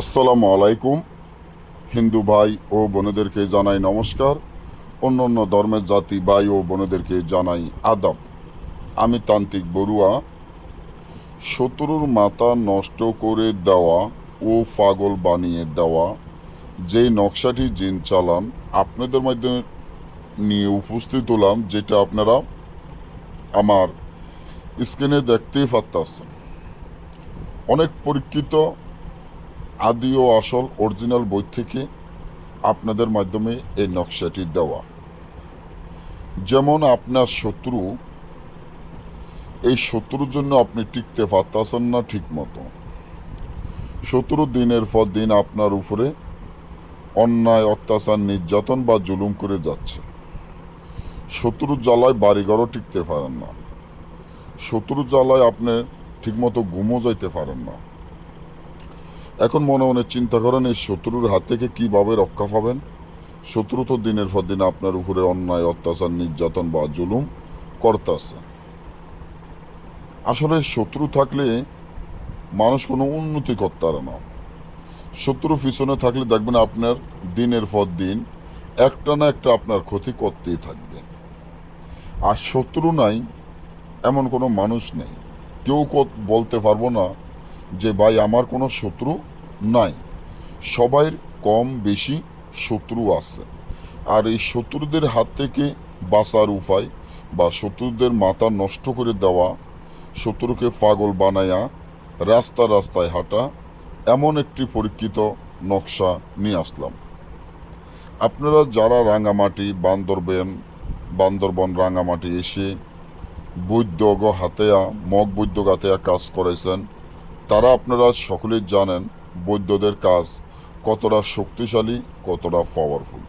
আসসালামু আলাইকুম। হিন্দু ভাই ও বোনেদেরকে জানাই নমস্কার। অন্য অন্য ধর্মের জাতি ভাই ও বোনেদেরকে জানাই আদাব। আমি তান্ত্রিক বড়ুয়া। শত্রুর মাথা নষ্ট করে দেওয়া ও পাগল বানিয়ে দেওয়া, যেই নকশাটি জিন চালান, আপনাদের মাধ্যমে নিয়ে উপস্থিত হলাম, যেটা আপনারা আমার স্ক্রিনে দেখতেই পারতেছেন। অনেক পরীক্ষিত আদি ও আসল অরিজিনাল বই থেকে আপনাদের মাধ্যমে এই নকশাটি দেওয়া। যেমন আপনার শত্রু, এই শত্রুর জন্য আপনি টিকতে পারতেছেন না ঠিক মতো শত্রু দিনের পর দিন আপনার উপরে অন্যায়, অত্যাচার, নির্যাতন বা জুলুম করে যাচ্ছে। শত্রুর জ্বালায় বাড়িঘরও টিকতে পারেন না। শত্রুর জ্বালায় আপনি ঠিকমতো ঘুমও যাইতে পারেন না। এখন মনে মনে চিন্তা করেন, এই শত্রুর হাত থেকে কীভাবে রক্ষা পাবেন? শত্রু তো দিনের পর দিন আপনার উপরে অন্যায়, অত্যাচার, নির্যাতন বা জুলুম করতেছে আসলে শত্রু থাকলে মানুষ কোনো উন্নতি করতে পারে না। শত্রু পিছনে থাকলে দেখবেন আপনার দিনের পর দিন একটা না একটা আপনার ক্ষতি করতেই থাকবে। আর শত্রু নাই, এমন কোনো মানুষ নেই। কেউ বলতে পারব না যে ভাই আমার কোনো শত্রু নাই। সবাইর কম বেশি শত্রু আছে। আর এই শত্রুদের হাত থেকে বাঁচার উপায় বা শত্রুদের মাথা নষ্ট করে দেওয়া, শত্রুকে পাগল বানায়া, রাস্তা রাস্তায় হাঁটা, এমন একটি পরীক্ষিত নকশা নিয়ে আসলাম। আপনারা যারা রাঙামাটি, বান্দরবেন, বান্দরবন রাঙামাটি এসে বৈদ্যগ হাতেয়া, মগ বৈদ্য গাতেয়া কাজ করেছেন তারা আপনারা সকলেই জানেন বৈদ্যদের কাজ কতটা শক্তিশালী, কতটা পাওয়ারফুল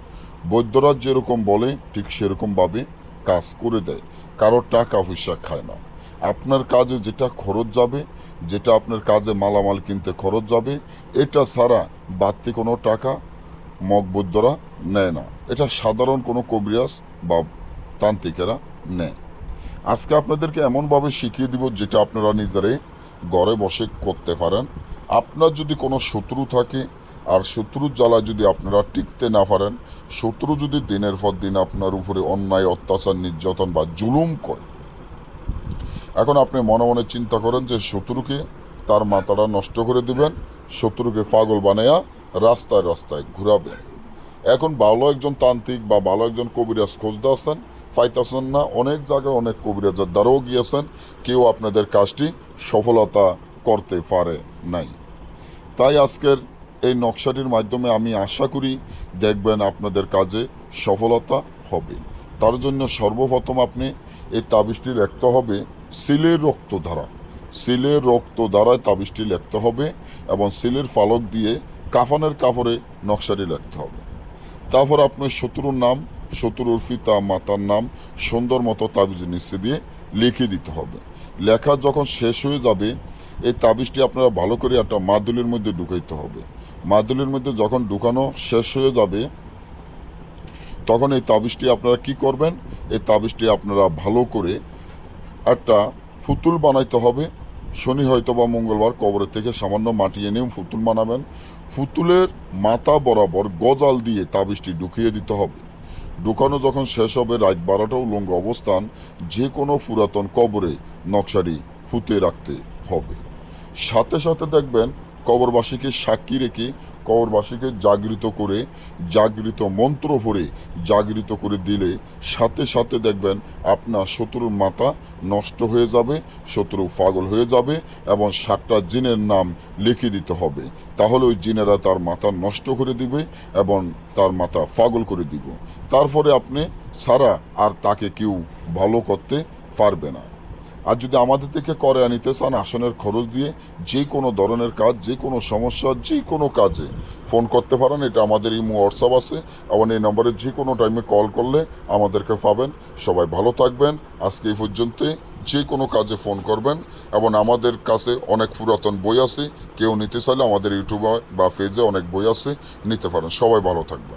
বৈদ্যরা যেরকম বলে, ঠিক সেরকমভাবে কাজ করে দেয়। কারও টাকা পয়সা খায় না। আপনার কাজে যেটা খরচ যাবে, যেটা আপনার কাজে মালামাল কিনতে খরচ যাবে, এটা ছাড়া বাড়তি কোনো টাকা মগ বৈদ্যরা নেয় না। এটা সাধারণ কোনো কবিরাজ বা তান্ত্রিকেরা নেয়। আজকে আপনাদেরকে এমনভাবে শিখিয়ে দিব যেটা আপনারা নিজেরাই ঘরে বসে করতে পারেন। আপনার যদি কোনো শত্রু থাকে, আর শত্রুর জ্বালায় যদি আপনারা টিকতে না পারেন, শত্রু যদি দিনের পর দিন আপনার উপরে অন্যায়, অত্যাচার, নির্যাতন বা জুলুম করে। এখন আপনি মনে মনে চিন্তা করেন যে শত্রুকে তার মাথাটা নষ্ট করে দিবেন, শত্রুকে পাগল বানায়া রাস্তায় রাস্তায় ঘুরাবেন। এখন ভালো একজন তান্ত্রিক বা ভালো একজন কবিরাজ খুঁজতে আসছেন পাইতেছেন না অনেক জায়গায় অনেক কবিরাজের দ্বারাও গিয়েছেন। কেউ আপনাদের কাজটি সফলতা করতে পারে নাই। তাই আজকের এই নকশাটির মাধ্যমে আমি আশা করি দেখবেন আপনাদের কাজে সফলতা হবে। তার জন্য সর্বপ্রথম আপনি এই তাবিজটি লিখতে হবে সিলের রক্ত ধারা সিলের রক্ত দ্বারায় তাবিজটি লিখতে হবে এবং সিলের ফালক দিয়ে কাফানের কাপড়ে নকশাটি লিখতে হবে। তারপর আপনার শত্রুর নাম শত্রুর পিতা মাতার নাম সুন্দর মতো তাবিজ নিচে দিয়ে লিখে দিতে হবে। লেখা যখন শেষ হয়ে যাবে, এই তাবিজটি আপনারা ভালো করে একটা মাদুলির মধ্যে ঢুকাইতে হবে। মাদুলির মধ্যে যখন ঢুকানো শেষ হয়ে যাবে, তখন এই তাবিজটি আপনারা কি করবেন? এই তাবিজটি আপনারা ভালো করে একটা পুতুল বানাইতে হবে। শনি হয়তো বা মঙ্গলবার কবরের থেকে সামান্য মাটি এনে পুতুল বানাবেন। পুতুলের মাথা বরাবর গজাল দিয়ে তাবিজটি ঢুকিয়ে দিতে হবে। ঢুকানো যখন শেষ হবে, রাত বারোটা উলঙ্গ অবস্থান, যে কোনো পুরাতন কবরে নকশাটি ফুতে রাখতে হবে। সাথে সাথে দেখবেন কবরবাসীকে সাক্ষী রেখে কবরবাসীকে জাগৃত করে, জাগৃত মন্ত্র ভরে জাগৃত করে দিলে সাথে সাথে দেখবেন আপনার শত্রুর মাথা নষ্ট হয়ে যাবে, শত্রু পাগল হয়ে যাবে এবং সাতটা জিনের নাম লিখে দিতে হবে। তাহলে ওই জিনেরা তার মাথা নষ্ট করে দিবে এবং তার মাথা পাগল করে দিব। তারপরে আপনি ছাড়া আর তাকে কেউ ভালো করতে পারবে না। আর যদি আমাদের থেকে করে আনিতে চান আসনের খরচ দিয়ে, যে কোনো ধরনের কাজ, যে কোনো সমস্যা, যে কোনো কাজে ফোন করতে পারেন, এটা আমাদের ইমো হোয়াটসঅ্যাপ আছে। এবং এই নম্বরে যে কোনো টাইমে কল করলে আমাদেরকে পাবেন। সবাই ভালো থাকবেন। আজকে এই পর্যন্ত যে কোনো কাজে ফোন করবেন। এবং আমাদের কাছে অনেক পুরাতন বই আছে। কেউ নিতে চাইলে আমাদের ইউটিউবে বা পেজে অনেক বই আছে। নিতে পারেন। সবাই ভালো থাকবেন।